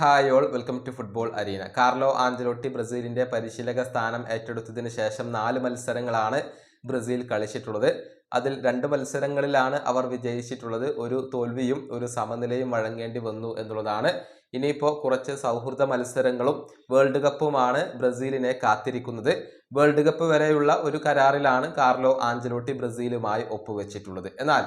Hi all welcome to football arena. Carlo Ancelotti ബ്രസീലിന്റെ പരിശീലക സ്ഥാനം ഏറ്റെടുത്തതിന് ശേഷം നാല് മത്സരങ്ങളാണ് ബ്രസീൽ കളിച്ചിട്ടുള്ളത്. അതിൽ രണ്ട് മത്സരങ്ങളിലാണ് അവർ വിജയിച്ചിട്ടുള്ളത്. ഒരു തോൽവിയും ഒരു സമനിലയും വഴങ്ങേണ്ടി വന്നു എന്നുള്ളതാണ്. ഇനിയിപ്പോൾ കുറച്ച് സൗഹൃദ മത്സരങ്ങളും വേൾഡ് കപ്പുമാണ് ബ്രസീലിനെ കാത്തിരിക്കുന്നത്. വേൾഡ് കപ്പ് വരെയുള്ള ഒരു കരാറിലാണ് കാർലോ ആഞ്ചലോട്ടി ബ്രസീലുമായി ഒപ്പുവെച്ചിട്ടുള്ളത്. എന്നാൽ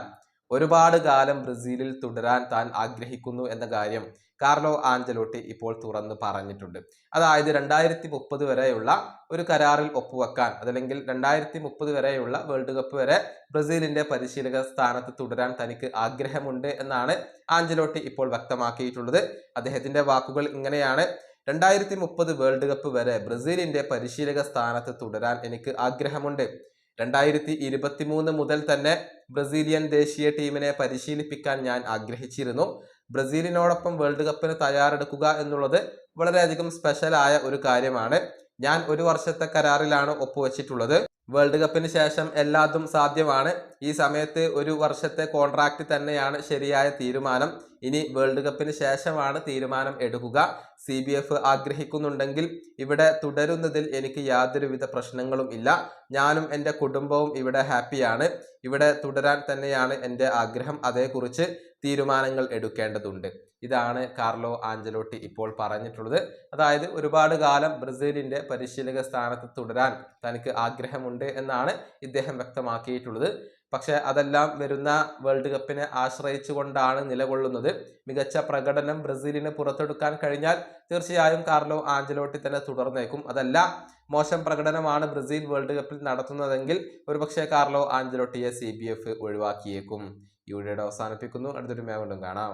ഒരുപാട് കാലം ബ്രസീലിൽ തുടരാൻ താൻ ആഗ്രഹിക്കുന്നു എന്ന കാര്യം കാർലോ ആഞ്ചലോട്ടി ഇപ്പോൾ തുറന്ന് പറഞ്ഞിട്ടുണ്ട്. അതായത് രണ്ടായിരത്തി മുപ്പത് വരെയുള്ള ഒരു കരാറിൽ ഒപ്പുവെക്കാൻ അതല്ലെങ്കിൽ രണ്ടായിരത്തി മുപ്പത് വരെയുള്ള വേൾഡ് കപ്പ് വരെ ബ്രസീലിന്റെ പരിശീലക സ്ഥാനത്ത് തുടരാൻ തനിക്ക് ആഗ്രഹമുണ്ട് എന്നാണ് ആഞ്ചലോട്ടി ഇപ്പോൾ വ്യക്തമാക്കിയിട്ടുള്ളത്. അദ്ദേഹത്തിന്റെ വാക്കുകൾ ഇങ്ങനെയാണ്. രണ്ടായിരത്തി മുപ്പത് വേൾഡ് കപ്പ് വരെ ബ്രസീലിന്റെ പരിശീലക സ്ഥാനത്ത് തുടരാൻ എനിക്ക് ആഗ്രഹമുണ്ട്. രണ്ടായിരത്തി ഇരുപത്തി മൂന്ന് മുതൽ തന്നെ ബ്രസീലിയൻ ദേശീയ ടീമിനെ പരിശീലിപ്പിക്കാൻ ഞാൻ ആഗ്രഹിച്ചിരുന്നു. ബ്രസീലിനോടൊപ്പം വേൾഡ് കപ്പിന് തയ്യാറെടുക്കുക എന്നുള്ളത് വളരെയധികം സ്പെഷ്യലായ ഒരു കാര്യമാണ്. ഞാൻ ഒരു വർഷത്തെ കരാറിലാണ് ഒപ്പുവെച്ചിട്ടുള്ളത്. വേൾഡ് കപ്പിന് ശേഷം എല്ലാതും സാധ്യമാണ്. ഈ സമയത്ത് ഒരു വർഷത്തെ കോൺട്രാക്റ്റ് തന്നെയാണ് ശരിയായ തീരുമാനം. ഇനി വേൾഡ് കപ്പിന് ശേഷമാണ് തീരുമാനം എടുക്കുക. സി ബി എഫ് ആഗ്രഹിക്കുന്നുണ്ടെങ്കിൽ ഇവിടെ തുടരുന്നതിൽ എനിക്ക് യാതൊരുവിധ പ്രശ്നങ്ങളും ഇല്ല. ഞാനും എന്റെ കുടുംബവും ഇവിടെ ഹാപ്പിയാണ്. ഇവിടെ തുടരാൻ തന്നെയാണ് എന്റെ ആഗ്രഹം. അതേക്കുറിച്ച് തീരുമാനങ്ങൾ എടുക്കേണ്ടതുണ്ട്. ഇതാണ് കാർലോ ആഞ്ചലോട്ടി ഇപ്പോൾ പറഞ്ഞിട്ടുള്ളത്. അതായത് ഒരുപാട് കാലം ബ്രസീലിന്റെ പരിശീലക സ്ഥാനത്ത് തുടരാൻ തനിക്ക് ആഗ്രഹമുണ്ട് എന്നാണ് ഇദ്ദേഹം വ്യക്തമാക്കിയിട്ടുള്ളത്. പക്ഷേ അതെല്ലാം വരുന്ന വേൾഡ് കപ്പിനെ ആശ്രയിച്ചുകൊണ്ടാണ് നിലകൊള്ളുന്നത്. മികച്ച പ്രകടനം ബ്രസീലിന് പുറത്തെടുക്കാൻ കഴിഞ്ഞാൽ തീർച്ചയായും കാർലോ ആഞ്ചലോട്ടി തന്നെ തുടർന്നേക്കും. അതല്ല മോശം പ്രകടനമാണ് ബ്രസീൽ വേൾഡ് കപ്പിൽ നടത്തുന്നതെങ്കിൽ ഒരുപക്ഷെ കാർലോ ആഞ്ചലോട്ടിയെ സി ബി എഫ് ഒഴിവാക്കിയേക്കും. ഈ വീഡിയോയുടെ അവസാനിപ്പിക്കുന്നു. അടുത്തൊരു മേഖലും കാണാം.